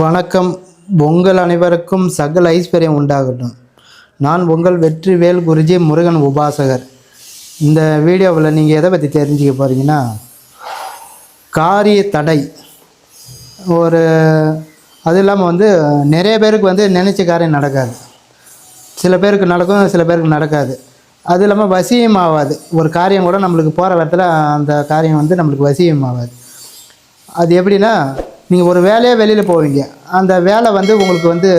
வணக்கம். உங்கள் அனைவருக்கும் சகல ஐஸ்வர்யம் உண்டாகட்டும். நான் உங்கள் வெற்றிவேல் குருஜி முருகன் உபாசகர். இந்த வீடியோவில் நீங்கள் எதை பற்றி தெரிஞ்சுக்க போகிறீங்கன்னா காரிய தடை ஒரு அது இல்லாமல் வந்து நிறைய பேருக்கு வந்து நினச்ச காரியம் நடக்காது. சில பேருக்கு நடக்கும் சில பேருக்கு நடக்காது. அது இல்லாமல் வசியம் ஆகாது ஒரு காரியம் கூட நம்மளுக்கு போகிற இடத்துல அந்த காரியம் வந்து நம்மளுக்கு வசியம் ஆகாது அது எப்படின்னா நீங்கள் ஒரு வேலையாக வெளியில் போவீங்க. அந்த வேலை வந்து உங்களுக்கு வந்து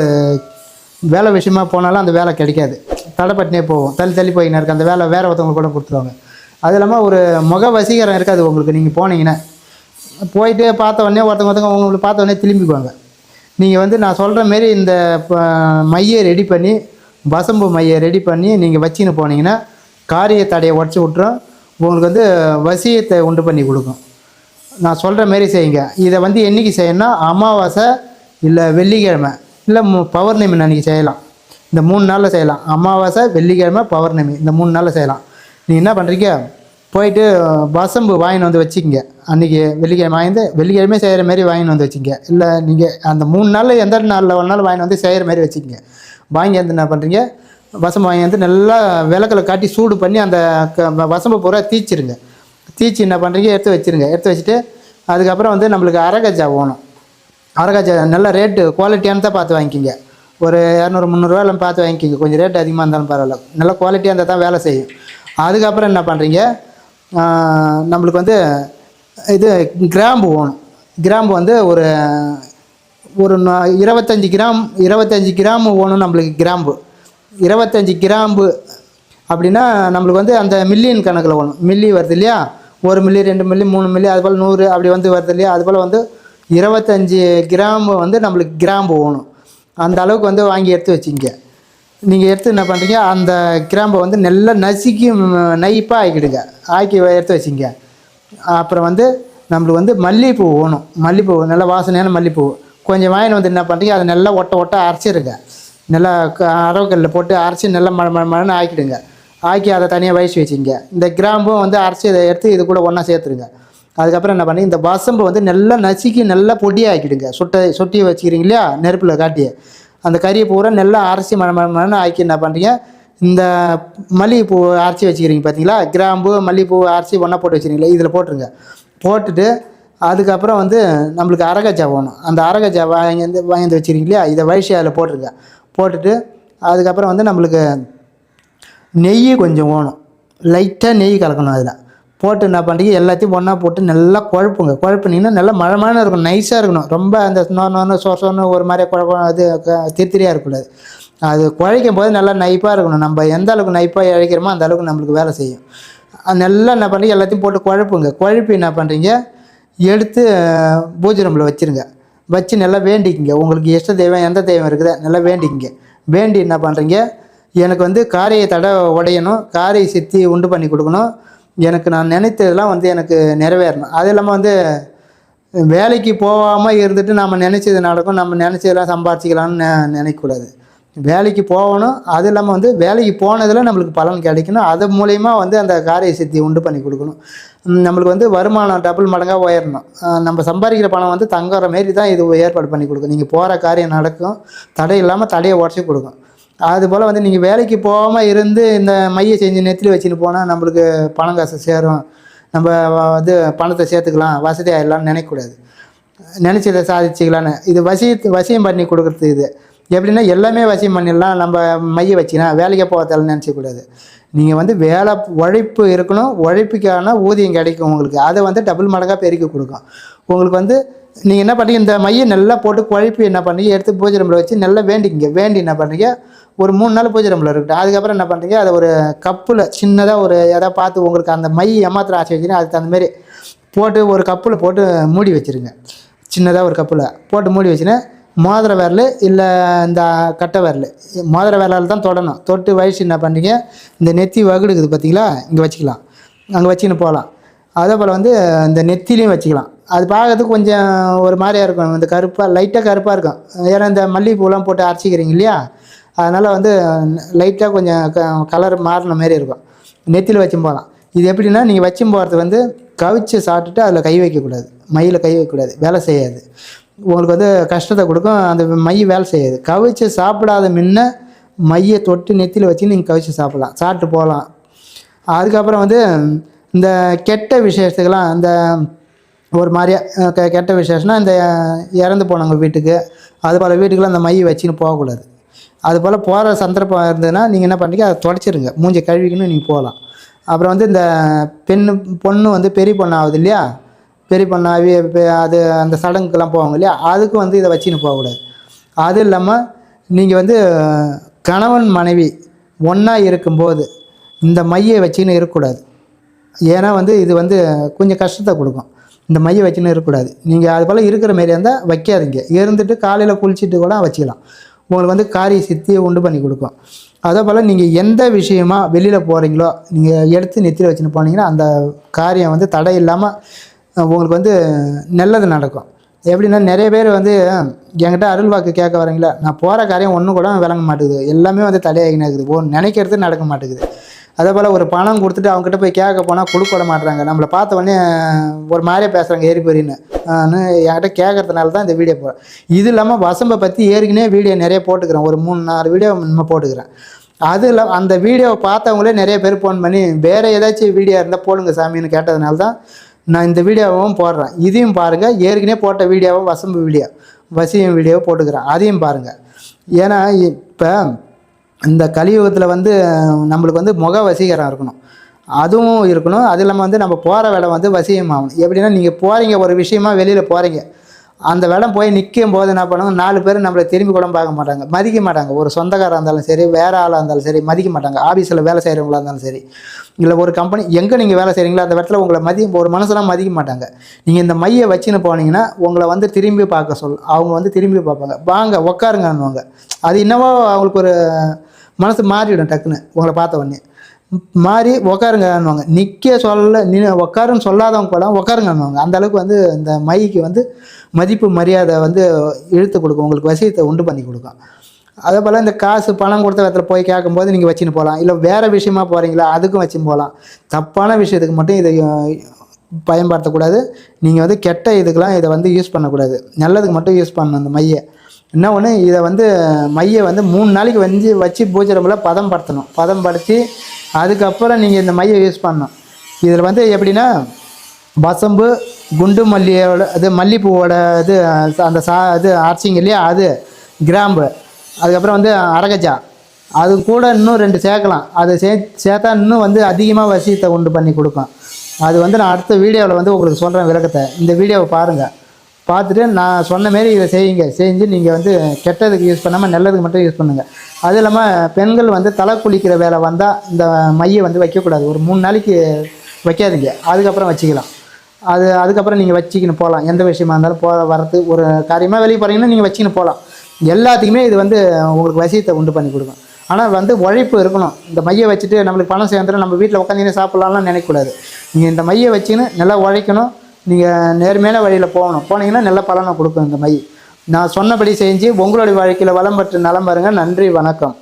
வேலை விஷயமா போனாலும் அந்த வேலை கிடைக்காது. தடைப்பட்டினே போகும். தள்ளி தள்ளி போயின்னு இருக்குது அந்த வேலை வேறு ஒருத்தவங்க கூட கொடுத்துருவாங்க. அது இல்லாமல் ஒரு முக வசீகரம் இருக்காது உங்களுக்கு. நீங்கள் போனீங்கன்னா போயிட்டு பார்த்த உடனே ஒருத்தவங்க ஒருத்தவங்க உங்களுக்கு பார்த்த உடனே திரும்பிக்குவாங்க. நீங்கள் வந்து நான் சொல்கிற மாரி இந்த மையை ரெடி பண்ணி வசம்பு மையை ரெடி பண்ணி நீங்கள் வச்சின்னு போனீங்கன்னா காரிய தடையை உடச்சி விட்டுரும். உங்களுக்கு வந்து வசியத்தை உண்டு பண்ணி கொடுக்கும். நான் சொல்கிற மாரி செய்யுங்க. இதை வந்து என்றைக்கு செய்யணும்னா அமாவாசை இல்லை வெள்ளிக்கிழமை இல்லை மு பௌர்ணமி அன்றைக்கி செய்யலாம். இந்த மூணு நாளில் செய்யலாம். அமாவாசை வெள்ளிக்கிழமை பௌர்ணமி இந்த மூணு நாளில் செய்யலாம். நீங்கள் என்ன பண்ணுறீங்க போயிட்டு வசம்பு வாங்கின்னு வந்து வச்சுக்கங்க. அன்றைக்கி வெள்ளிக்கிழமை வாங்கி வெள்ளிக்கிழமை செய்கிற மாரி வாங்கின்னு வந்து வச்சுக்கங்க. இல்லை நீங்கள் அந்த மூணு நாளில் எந்த நாளில் ஒரு நாள் வாங்கின்னு வந்து செய்கிற மாதிரி வச்சுக்கங்க. வாங்கி வந்து என்ன பண்ணுறீங்க வசம்பு வாங்கி வந்து நல்லா விளக்கில் காட்டி சூடு பண்ணி அந்த க- வசம்பு பூரா தீச்சிருங்க. தீச்சி என்ன பண்ணுறீங்க எடுத்து வச்சிருங்க. எடுத்து வச்சுட்டு அதுக்கப்புறம் வந்து நம்மளுக்கு அரகஜா வேணும். அரகஜா நல்ல ரேட்டு குவாலிட்டியானதாக பார்த்து வாங்கிக்கிங்க. ஒரு இரநூறு முந்நூறுரூவா பார்த்து வாங்கிக்கிங்க. கொஞ்சம் ரேட் அதிகமாக இருந்தாலும் பரவாயில்ல. நல்ல குவாலிட்டியாக இருந்தால் தான் வேலை செய்யும். அதுக்கப்புறம் என்ன பண்ணுறீங்க நம்மளுக்கு வந்து இது கிராம்பு வேணும். கிராம்பு வந்து ஒரு ஒரு நா- இருபத்தஞ்சி கிராம் இருபத்தஞ்சி கிராம் வேணும் நம்மளுக்கு கிராம்பு. இருபத்தஞ்சி கிராம்பு அப்படின்னா நம்மளுக்கு வந்து அந்த மில்லியன் கணக்கில் வேணும். மில்லி வருது இல்லையா? ஒரு மில்லி ரெண்டு மில்லி மூணு மில்லி அதுபோல் நூறு அப்படி வந்து வருது இல்லையா? அதுபோல் வந்து இருபத்தஞ்சி கிராம் வந்து நம்மளுக்கு கிராம்பு வேணும் அந்த அளவுக்கு வந்து வாங்கி எடுத்து வச்சிங்க. நீங்கள் எடுத்து என்ன பண்ணுறீங்க அந்த கிராம்பை வந்து நல்லா நசுக்கி நைப்பாக ஆக்கிடுங்க. ஆக்கி எடுத்து வச்சிங்க. அப்புறம் வந்து நம்மளுக்கு வந்து மல்லிகைப்பூ வேணும். மல்லிகைப்பூ நல்லா வாசனையான மல்லிகைப்பூ கொஞ்சம் வாங்கின்னு வந்து என்ன பண்ணுறீங்க அதை நல்லா ஒட்ட ஒட்ட அரைச்சிருங்க. நல்லா க- அரவக்கல்லில் போட்டு அரைச்சி நல்லா மழை மழை மழைன்னு ஆக்கிடுங்க. ஆக்கி அதை தனியாக வயசு வச்சுங்க. இந்த கிராம்பும் வந்து அரைச்சி இதை எடுத்து இது கூட ஒன்றா சேர்த்துருங்க. அதுக்கப்புறம் என்ன பண்ணி இந்த பசம்பு வந்து நல்லா நசுக்கி நல்லா பொடியாக ஆக்கிடுங்க சுட்டை சுட்டி வச்சுக்கிறீங்க இல்லையா? நெருப்பில் காட்டி அந்த கறியை பூரா நல்லா அரைச்சி மழை மழை ஆக்கி என்ன பண்ணுறீங்க இந்த மல்லிகைப்பூ அரைச்சி வச்சுக்கிறீங்க பார்த்தீங்களா கிராம்பு மல்லிகைப்பூ அரைச்சி ஒன்றா போட்டு வச்சுக்கிறீங்களா இதில் போட்டுருங்க. போட்டுட்டு அதுக்கப்புறம் வந்து நம்மளுக்கு அரகஜா வேணும். அந்த அரகஜா வாங்கி வந்து வாங்கி வந்து வச்சுக்கிறீங்க இல்லையா? இதை வயசு அதில் போட்டுருங்க. போட்டுட்டு அதுக்கப்புறம் வந்து நம்மளுக்கு நெய் கொஞ்சம் வேணும். லைட்டாக நெய் கலக்கணும் அதில். போட்டு என்ன பண்ணுறீங்க எல்லாத்தையும் ஒன்றா போட்டு நல்லா குழப்புங்க. குழப்புனீங்கன்னா நல்லா மழை மழை இருக்கணும் நைஸாக இருக்கணும். ரொம்ப அந்த நோ நோன்னு சொ சொன்னு ஒரு மாதிரி குழப்பம் அது க- திரித்திரியாக இருக்கக்கூடாது அது. குழைக்கும் போது நல்லா நைப்பாக இருக்கணும். நம்ம எந்த அளவுக்கு நைப்பாக இழைக்கிறோமோ அந்த அளவுக்கு நம்மளுக்கு வேலை செய்யும். அது நல்லா என்ன பண்ணுறீங்க எல்லாத்தையும் போட்டு குழப்புங்க. குழப்பி என்ன பண்ணுறீங்க எடுத்து பூஜை ரூமில் வச்சுருங்க. வச்சு நல்லா வேண்டிக்கிங்க. உங்களுக்கு இஷ்ட தெய்வம் எந்த தெய்வம் இருக்குதோ நல்லா வேண்டிக்கிங்க. வேண்டி என்ன பண்ணுறீங்க எனக்கு வந்து காரிய தடை உடையணும் காரியை சித்தி உண்டு பண்ணி கொடுக்கணும். எனக்கு நான் நினைத்ததெல்லாம் வந்து எனக்கு நிறைவேறணும். அது இல்லாமல் வந்து வேலைக்கு போகாமல் இருந்துட்டு நம்ம நினச்சது நடக்கும். நம்ம நினச்சதெல்லாம் சம்பாரிச்சிக்கலாம்னு நெ நினைக்கக்கூடாது. வேலைக்கு போகணும். அது இல்லாமல் வந்து வேலைக்கு போனதில் நம்மளுக்கு பலன் கிடைக்கணும். அது மூலயமா வந்து அந்த காரிய சித்தி உண்டு பண்ணி கொடுக்கணும். நம்மளுக்கு வந்து வருமானம் டபுள் மடங்காக உயரணும். நம்ம சம்பாதிக்கிற பணம் வந்து தங்குற மாரி தான் இது ஏற்பாடு பண்ணி கொடுக்கும் நீங்கள் போகிற காரியம் நடக்கும். தடை இல்லாமல் தடையை உடச்சி கொடுக்கும். அதுபோல் வந்து நீங்கள் வேலைக்கு போகாமல் இருந்து இந்த மையை செஞ்சு நெத்திலி வச்சுன்னு போனால் நம்மளுக்கு பணம் காசு சேரும். நம்ம வந்து பணத்தை சேர்த்துக்கலாம் வசதியாக இல்லைன்னு நினைக்கக்கூடாது. நினச்சதை சாதிச்சுக்கலான்னு. இது வசி வசியம் பண்ணி கொடுக்குறது இது. எப்படின்னா எல்லாமே வசியம் பண்ணிடலாம். நம்ம மைய வச்சுனா வேலைக்கு போகிறதால நினச்சக்கூடாது நீங்கள் வந்து வேலை உழைப்பு இருக்கணும். உழைப்புக்கான ஊதியம் கிடைக்கும் உங்களுக்கு. அதை வந்து டபுள் மடங்காக பெருக்கி கொடுக்கும். உங்களுக்கு வந்து நீங்கள் என்ன பண்ணுறீங்க இந்த மையை நல்லா போட்டு குழப்பி என்ன பண்ணுறீங்க எடுத்து பூஜை ரூமில் வச்சு நல்லா வேண்டிக்கிங்க. வேண்டி என்ன பண்ணுறீங்க ஒரு மூணு நாள் பூஜை ரூமில் இருக்கட்டும். அதுக்கப்புறம் என்ன பண்ணுறீங்க அதை ஒரு கப்பில் சின்னதாக ஒரு எதாவது பார்த்து உங்களுக்கு அந்த மை ஏமாத்திரம் ஆசை வச்சுன்னா அதுக்கு தகுந்தமாரி போட்டு ஒரு கப்பில் போட்டு மூடி வச்சுருங்க. சின்னதாக ஒரு கப்பில் போட்டு மூடி வச்சுன்னா மோதிர விரல் இல்லை இந்த கட்டை விரல். மோதிர விரலால் தான் தொடணும். தொட்டு வயசு என்ன பண்ணுறீங்க இந்த நெத்தி வகுடுக்குது பார்த்தீங்களா இங்கே வச்சுக்கலாம். அங்கே வச்சுன்னு போகலாம். அதே போல் வந்து இந்த நெத்திலையும் வச்சுக்கலாம். அது பார்க்கறதுக்கு கொஞ்சம் ஒரு மாதிரியாக இருக்கும். இந்த கருப்பாக லைட்டாக கருப்பாக இருக்கும். ஏன்னா இந்த மல்லிகைப்பூலாம் போட்டு அரைச்சிக்கிறீங்க இல்லையா? அதனால் வந்து லைட்டாக கொஞ்சம் க கலர் மாறின மாரி இருக்கும். நெத்தியில் வச்சும் போகலாம். இது எப்படின்னா நீங்கள் வச்சும் போகிறது வந்து கவிச்சு சாப்பிட்டுட்டு அதில் கை வைக்கக்கூடாது. மயில கை வைக்கக்கூடாது. வேலை செய்யாது. உங்களுக்கு வந்து கஷ்டத்தை கொடுக்கும். அந்த மை வேலை செய்யாது. கவிச்சு சாப்பிடாத முன்ன மையை தொட்டு நெத்தியில் வச்சு நீங்கள் கவிச்சு சாப்பிட்லாம். சாப்பிட்டு போகலாம். அதுக்கப்புறம் வந்து இந்த கெட்ட விசேஷத்துக்கெல்லாம் இந்த ஒரு மாதிரியா கெ கெட்ட விசேஷம்னா இந்த இறந்து போனவங்க வீட்டுக்கு அது போல் வீட்டுக்கெல்லாம் அந்த மையை வச்சுன்னு போகக்கூடாது. அது போல் போகிற சந்தர்ப்பம் இருந்ததுன்னா நீங்கள் என்ன பண்ணுறீங்க அதை தொடச்சிருங்க. மூஞ்சி கழுவிக்கணும் நீங்கள் போகலாம். அப்புறம் வந்து இந்த பெண்ணு பொண்ணு வந்து பெரிய பொண்ணு ஆகுது இல்லையா? பெரிய பொண்ணாகி அது அந்த சடங்குக்கெல்லாம் போவாங்க இல்லையா? அதுக்கு வந்து இதை வச்சுன்னு போகக்கூடாது. அது இல்லாமல் நீங்கள் வந்து கணவன் மனைவி ஒன்றா இருக்கும்போது இந்த மையை வச்சுன்னு இருக்கக்கூடாது. ஏன்னா வந்து இது வந்து கொஞ்சம் கஷ்டத்தை கொடுக்கும். இந்த மையை வச்சுன்னு இருக்கக்கூடாது. நீங்கள் அது போல் இருக்கிற மாரி இருந்தால் வைக்காதீங்க. இருந்துட்டு காலையில் குளிச்சுட்டு கூட வச்சுக்கலாம். உங்களுக்கு வந்து காரிய சித்தியை உண்டு பண்ணி கொடுக்கும். அதே போல் நீங்கள் எந்த விஷயமா வெளியில் போகிறீங்களோ நீங்கள் எடுத்து நெத்தியில் வச்சுன்னு போனீங்கன்னா அந்த காரியம் வந்து தடை இல்லாமல் உங்களுக்கு வந்து நல்லது நடக்கும். எப்படின்னா நிறைய பேர் வந்து என்கிட்ட அருள் வாக்கு கேட்க வரீங்களா? நான் போகிற காரியம் ஒன்றும் கூட விளங்க மாட்டேங்குது. எல்லாமே வந்து தடையாகினே இருக்குது. ஓ நினைக்கிறது நடக்க மாட்டேங்குது. அதே போல் ஒரு பணம் கொடுத்துட்டு அவங்ககிட்ட போய் கேட்க போனால் கொடுக்க விட மாட்றாங்க. நம்மளை பார்த்த உடனே ஒரு மாதிரியே பேசுகிறாங்க ஏறி போறின்னு என்கிட்ட கேட்கறதுனால தான் இந்த வீடியோ போடுறேன் இது இல்லாமல் வசம்பை பற்றி ஏற்கனவே வீடியோ நிறைய போட்டுக்கிறேன். ஒரு மூணு நாலு வீடியோ நம்ம போட்டுக்கிறேன். அது இல்லை அந்த வீடியோவை பார்த்தவங்களே நிறைய பேர் ஃபோன் பண்ணி வேறு ஏதாச்சும் வீடியோ இருந்தால் போடுங்க சாமின்னு கேட்டதுனால தான் நான் இந்த வீடியோவும் போடுறேன். இதையும் பாருங்கள் ஏற்கனவே போட்ட வீடியோவும் வசம்பு வீடியோ வசியம் வீடியோவை போட்டுக்கிறேன். அதையும் பாருங்கள் ஏன்னா இப்போ இந்த கலியுகத்தில் வந்து நம்மளுக்கு வந்து முக வசீகரம் இருக்கணும். அதுவும் இருக்கணும். அது இல்லாமல் வந்து நம்ம போகிற வேலை வந்து வசியமாகணும். எப்படின்னா நீங்கள் போகிறீங்க ஒரு விஷயமா வெளியில் போகிறீங்க அந்த வேலை போய் நிற்கும் போது என்ன பண்ணுவோம் நாலு பேர் நம்மளை திரும்பி கூட பார்க்க மாட்டாங்க. மதிக்க மாட்டாங்க. ஒரு சொந்தக்காராக இருந்தாலும் சரி வேறு ஆளாக இருந்தாலும் சரி மதிக்க மாட்டாங்க. ஆஃபீஸில் வேலை செய்கிறவங்களா இருந்தாலும் சரி. இல்லை ஒரு கம்பெனி எங்கே நீங்கள் வேலை செய்கிறீங்களோ அந்த இடத்துல உங்களை மதி ஒரு மனசெல்லாம் மதிக்க மாட்டாங்க. நீங்கள் இந்த மையை வச்சுன்னு போனீங்கன்னா உங்களை வந்து திரும்பி பார்க்க சொல் அவங்க வந்து திரும்பி பார்ப்பாங்க. வாங்க உட்காருங்கன்னுவாங்க அது என்னவோ அவங்களுக்கு ஒரு மனசு மாறிடும் டக்குன்னு உங்களை பார்த்த உடனே. மாறி உக்காருங்கன்னுவாங்க. நிற்க சொல்ல நீ உக்காருன்னு சொல்லாதவங்க கூட உக்காருங்கன்னுவாங்க. அந்த அளவுக்கு வந்து இந்த மைக்கு வந்து மதிப்பு மரியாதை வந்து இழுத்து கொடுக்கும். உங்களுக்கு வசியத்தை உண்டு பண்ணி கொடுக்கும். அதே போல் இந்த காசு பணம் கொடுத்த இடத்துல போய் கேட்கும்போது நீங்கள் வச்சுன்னு போகலாம். இல்லை வேறு விஷயமா போகிறீங்களா அதுக்கும் வச்சுன்னு போகலாம். தப்பான விஷயத்துக்கு மட்டும் இதை பயன்படுத்தக்கூடாது. நீங்கள் வந்து கெட்ட இதுக்கெலாம் இதை வந்து யூஸ் பண்ணக்கூடாது. நல்லதுக்கு மட்டும் யூஸ் பண்ணணும் அந்த மையை. என்ன ஒன்று இதை வந்து மையை வந்து மூணு நாளைக்கு வந்து வச்சு பூஜை ரூமில் பதம் படுத்தணும். பதம் படுத்தி அதுக்கப்புறம் நீங்கள் இந்த மையை யூஸ் பண்ணணும். இதில் வந்து எப்படின்னா வசம்பு குண்டு மல்லியோட இது மல்லிப்பூவோட இது அந்த சா இது அரைச்சிங்க இல்லையா அது கிராம்பு. அதுக்கப்புறம் வந்து அரகஜா. அது கூட இன்னும் ரெண்டு சேர்க்கலாம். அதை சே சேர்த்தா இன்னும் வந்து அதிகமாக வசியத்தை உண்டு பண்ணி கொடுக்கும். அது வந்து நான் அடுத்த வீடியோவில் வந்து உங்களுக்கு சொல்கிறேன் விளக்கத்தை. இந்த வீடியோவை பாருங்கள் பார்த்துட்டு நான் சொன்ன மாரி இதை செய்யுங்க. செஞ்சு நீங்கள் வந்து கெட்டதுக்கு யூஸ் பண்ணாமல் நல்லதுக்கு மட்டும் யூஸ் பண்ணுங்கள் அது இல்லாமல் பெண்கள் வந்து தலை குளிக்கிற வேலை வந்தால் இந்த மையை வந்து வைக்கக்கூடாது. ஒரு மூணு நாளைக்கு வைக்காதீங்க. அதுக்கப்புறம் வச்சுக்கலாம். அது அதுக்கப்புறம் நீங்கள் வச்சுக்கின்னு போகலாம் எந்த விஷயமா இருந்தாலும் போக வரது ஒரு காரியமாக வெளியே போகிறீங்கன்னா நீங்கள் வச்சுக்கின்னு போகலாம் எல்லாத்துக்குமே இது வந்து உங்களுக்கு வசியத்தை உண்டு பண்ணி கொடுக்கும். ஆனால் வந்து உழைப்பு இருக்கணும். இந்த மையை வச்சுட்டு நம்மளுக்கு பணம் சேர்ந்துடும் நம்ம வீட்டில் உட்காந்துன்னு சாப்பிட்லாம்லாம் நினைக்கக்கூடாது. நீங்கள் இந்த மையை வச்சுன்னு நல்லா உழைக்கணும். நீங்கள் நேர்மையான வழியில் போகணும். போனீங்கன்னா நல்ல பலனை கொடுக்கும் இந்த மை. நான் சொன்னபடி செஞ்சு உங்களுடைய வாழ்க்கையில் வளம் பெற்று நலம் பாருங்கள் நன்றி வணக்கம்.